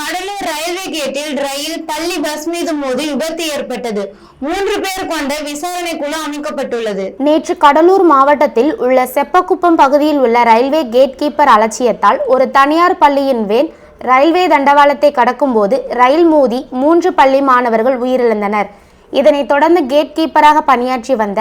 Cuddalore railway கேட்டில் ரயில் பள்ளி bus மீது மோதி விபத்து ஏற்பட்டது. மூன்று பேர் கொண்ட விசாரணை குழு அமைக்கப்பட்டுள்ளது. நேற்று கடலூர் மாவட்டத்தில் உள்ள செப்பக்குப்பம் பகுதியில் உள்ள ரயில்வே கேட் கீப்பர் அலட்சியத்தால் ஒரு தனியார் பள்ளியின் வேன் ரயில்வே தண்டவாளத்தை கடக்கும்போது ரயில் மோதி மூன்று பள்ளி மாணவர்கள் உயிரிழந்தனர். இதனைத் தொடர்ந்து கேட் கீப்பராக பணியாற்றி வந்த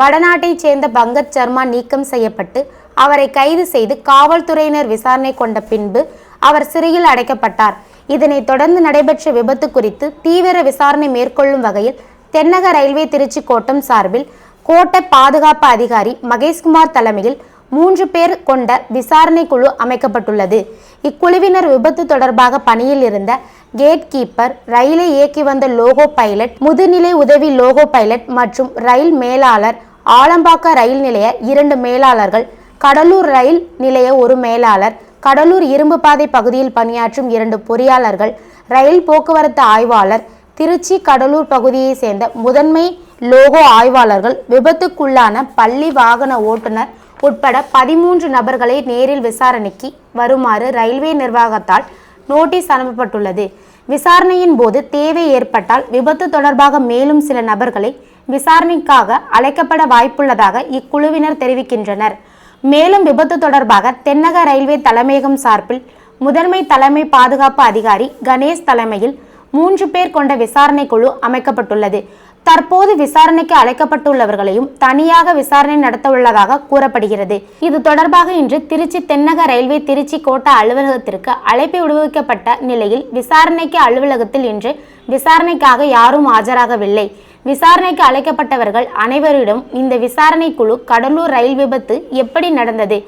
வடநாட்டைச் சேர்ந்த பங்கஜ் சர்மா நீக்கம் செய்யப்பட்டு அவரை கைது செய்து காவல்துறையினர் விசாரணை கொண்ட பின்பு அவர் சிறையில் அடைக்கப்பட்டார். இதனைத் தொடர்ந்து நடைபெற்ற விபத்து குறித்து தீவிர விசாரணை மேற்கொள்ளும் வகையில் தென்னக ரயில்வே திருச்சி கோட்டம் சார்பில் கோட்ட பாதுகாப்பு அதிகாரி மகேஷ்குமார் தலைமையில் மூன்று பேர் கொண்ட விசாரணை குழு அமைக்கப்பட்டுள்ளது. இக்குழுவினர் விபத்து தொடர்பாக பணியில் இருந்த கேட் கீப்பர் ரயிலை இயக்கி வந்த லோகோ பைலட் முதுநிலை உதவி லோகோ பைலட் மற்றும் ரயில் மேலாளர் ஆலம்பாக்க ரயில் நிலைய இரண்டு மேலாளர்கள் கடலூர் ரயில் நிலைய ஒரு மேலாளர் கடலூர் இரும்பு பாதை பகுதியில் பணியாற்றும் இரண்டு பொறியாளர்கள் ரயில் போக்குவரத்து ஆய்வாளர் திருச்சி கடலூர் பகுதியைச் சேர்ந்த முதன்மை லோகோ ஆய்வாளர்கள் விபத்துக்குள்ளான பள்ளி வாகன ஓட்டுநர் உட்பட பதிமூன்று நபர்களை நேரில் விசாரணைக்கு வருமாறு ரயில்வே நிர்வாகத்தால் நோட்டீஸ் அனுப்பப்பட்டுள்ளது. விசாரணையின் போது தேவை ஏற்பட்டால் விபத்து தொடர்பாக மேலும் சில நபர்களை விசாரணைக்காக அழைக்கப்பட வாய்ப்புள்ளதாக இக்குழுவினர் தெரிவிக்கின்றனர். மேலும் விபத்து தொடர்பாக தென்னக ரயில்வே தலைமையகம் சார்பில் முதன்மை தலைமை பாதுகாப்பு அதிகாரி கணேஷ் தலைமையில் மூன்று பேர் கொண்ட விசாரணை குழு அமைக்கப்பட்டுள்ளது. தற்போது விசாரணைக்கு அழைக்கப்பட்டுள்ளவர்களையும் தனியாக விசாரணை நடத்த உள்ளதாக கூறப்படுகிறது. இது தொடர்பாக இன்று திருச்சி தென்னக ரயில்வே திருச்சி கோட்ட அலுவலகத்திற்கு அழைப்பு விடுவிக்கப்பட்ட நிலையில் விசாரணைக்கு அலுவலகத்தில் இன்று விசாரணைக்காக யாரும் ஆஜராகவில்லை. விசாரணைக்கு அழைக்கப்பட்டவர்கள் அனைவரிடம் இந்த விசாரணை குழு கடலூர் ரயில் விபத்து எப்படி நடந்தது?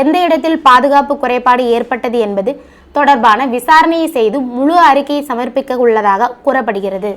எந்த இடத்தில் பாதுகாப்பு குறைபாடு ஏற்பட்டது என்பது தொடர்பான விசாரணையை செய்து முழு அறிக்கையை சமர்ப்பிக்க உள்ளதாக கூறப்படுகிறது.